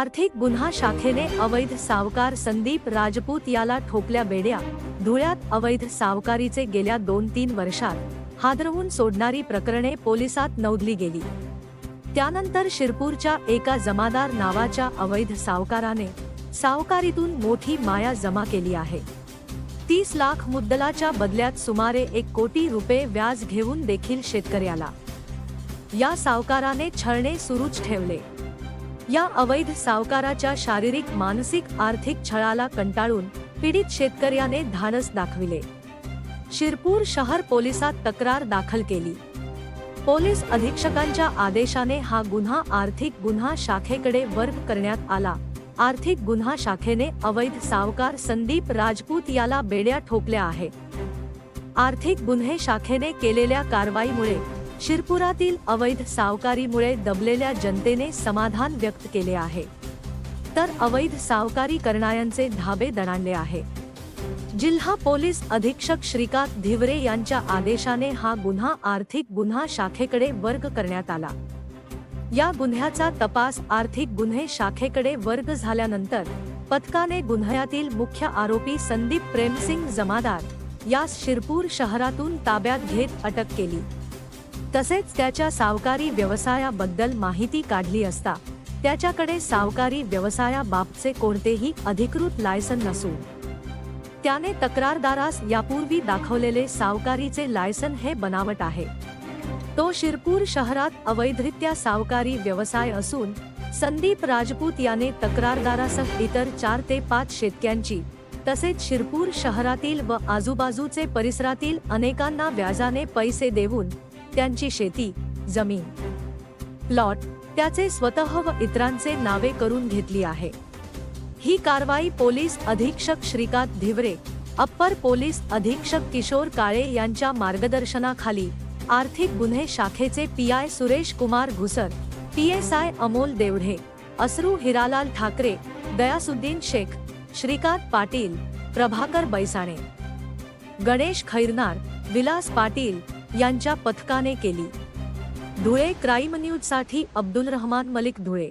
आर्थिक गुन्हा शाखेने अवैध सावकार संदीप राजपूत याला ठोकल्या बेड्या. धुळ्यात अवैध सावकारीचे गेल्या दोन तीन वर्षात हादरवून सोडणारी प्रकरणे पोलिसात नोंदली गेली. त्यानंतर शिरपूरच्या एका जमादार नावाच्या अवैध सावकाराने सावकारीतून मोठी माया जमा केली आहे. तीस लाख मुद्दलाच्या बदल्यात सुमारे एक कोटी रुपये व्याज घेऊन देखील शेतकऱ्याला. या सावकाराने छळणे सुरूच ठेवले. या अवैध सावकाराच्या शारीरिक मानसिक आर्थिक छळाला कंटाळून पीडित शेतकऱ्याने धाडस दाखविले. शिरपूर शहर पोलिसात तक्रार दाखल केली. पोलीस अधीक्षकांच्या आदेशाने हा गुन्हा आर्थिक गुन्हा शाखेकडे वर्ग करण्यात आला. आर्थिक गुन्हा शाखेने अवैध सावकार संदीप राजपूत याला बेड्या ठोकल्या आहे आर्थिक गुन्हे शाखेने केलेल्या कारवाईमुळे शिरपुरातील अवैध सावकारीमुळे दबलेल्या जनतेने समाधान व्यक्त केले आहे. तर अवैध सावकारी करणाऱ्यांचे धाबे दणाणले आहे. जिल्हा पोलीस अधीक्षक श्रीकांत धिवरे यांच्या आदेशाने हा गुन्हा आर्थिक गुन्हा शाखेकडे वर्ग करण्यात आला. या गुन्ह्याचा तपास आर्थिक गुन्हे शाखेकडे वर्ग झाल्यानंतर पथकाने गुन्ह्यातील मुख्य आरोपी संदीप प्रेमसिंग जमादार यास शिरपूर शहरातून ताब्यात घेत अटक केली. तसेच त्याच्या सावकारी व्यवसायाबद्दल माहिती काढली असता त्याच्याकडे सावकारी व्यवसायाबाबतचे कोणतेही अधिकृत लायसन नसून. त्याने तक्रारदारास यापूर्वी दाखवलेले सावकारीचे लायसन हे बनावट आहे. तो शिरपूर शहरात अवैधरित्या सावकारी व्यवसाय असून संदीप राजपूत याने तक्रारदारासह इतर चार ते पाच शेतक्यांची तसेच शिरपूर शहरातील व आजूबाजूचे परिसरातील अनेकांना व्याजाने पैसे देऊन त्यांची शेती जमीन. प्लॉट त्याचे स्वतः व इतरांचे नावे करून घेतली आहे. ही कारवाई पोलीस अधीक्षक श्रीकांत धिवरे अप्पर पोलीस अधीक्षक किशोर काळे यांच्या मार्गदर्शनाखाली आर्थिक गुन्हे शाखेचे P I Suresh Kumar Ghusar P S I Amol Devdhe असरू Hiralal Thackeray Dayasuddin Shaikh Shrikant Patil Prabhakar Baisane. Ganesh Khairnar Vilas Patil यांच्या पथकाने केली. धुळे क्राईम न्यूजसाठी अब्दुल रहमान मलिक धुळे.